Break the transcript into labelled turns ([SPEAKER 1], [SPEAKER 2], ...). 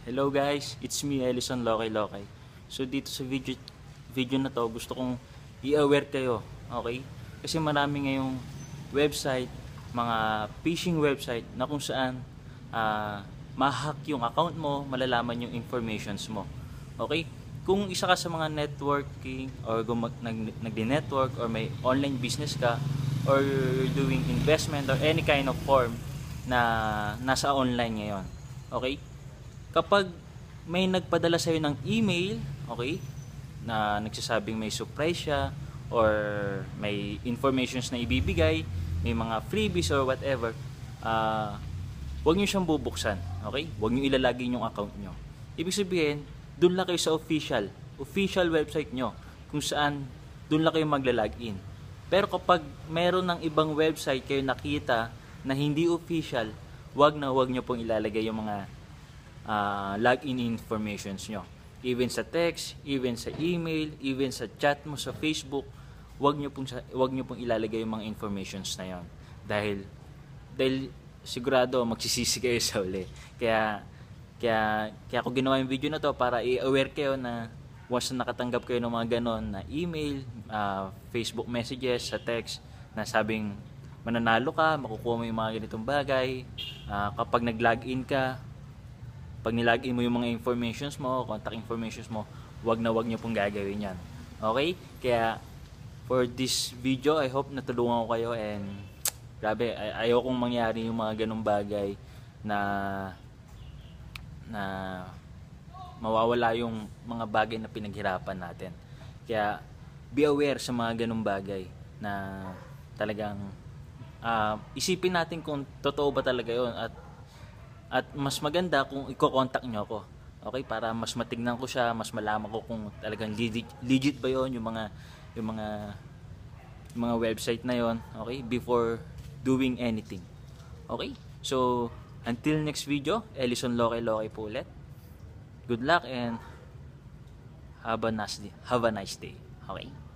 [SPEAKER 1] Hello guys, it's me Ellison Lokay Lokay. So dito sa video video na to, gusto kong i-aware kayo, okay? Kasi marami ngayong website, mga phishing website na kung saan ah, ma-hack yung account mo, malalaman yung informations mo. Okay? Kung isa ka sa mga networking or nag, nagdi-network or may online business ka or you're doing investment or any kind of form na nasa online ngayon. Okay? Kapag may nagpadala sa'yo ng email, okay, na nagsasabing may surprise siya or may informations na ibibigay, may mga freebies or whatever, ah huwag nyo siyang bubuksan, okay? Huwag nyo ilalagay yung account nyo. Ibig sabihin, doon lang kayo sa official, official website nyo, kung saan doon lang kayo magla-login. Pero kapag meron ng ibang website kayo nakita na hindi official, wag na wag nyo pong ilalagay yung mga ah, login informations nyo. Even sa text, even sa email, even sa chat mo sa Facebook, wag nyo pong, wag nyo pong ilalagay yung mga informations na yon. Dahil, dahil sigurado magsisisi kayo sa uli. Kaya, kaya, kaya ako ginawa yung video na to para i-aware kayo na once na nakatanggap kayo ng mga ganon na email, ah, Facebook messages, sa text, na sabing mananalo ka, makukuha mo yung mga ganitong bagay. Ah, kapag nag-login ka, pag nilagin mo yung mga informations mo, contact informations mo, wag na wag niyo pong gagawin yan. Okay? Kaya, for this video, I hope natulungan ko kayo and grabe, ay- ayokong mangyari yung mga ganong bagay na na mawawala yung mga bagay na pinaghirapan natin. Kaya, be aware sa mga ganong bagay na talagang ah, isipin natin kung totoo ba talaga yon at at mas maganda kung i-contact nyo ako. Okay, para mas matignan ko siya, mas malaman ko kung talagang legit, legit ba yon yung mga yung mga yung mga website na yon, okay? Before doing anything. Okay? So, until next video, Ellison Loke Loke po ulit. Good luck and have a nice day. Have a nice day. Okay?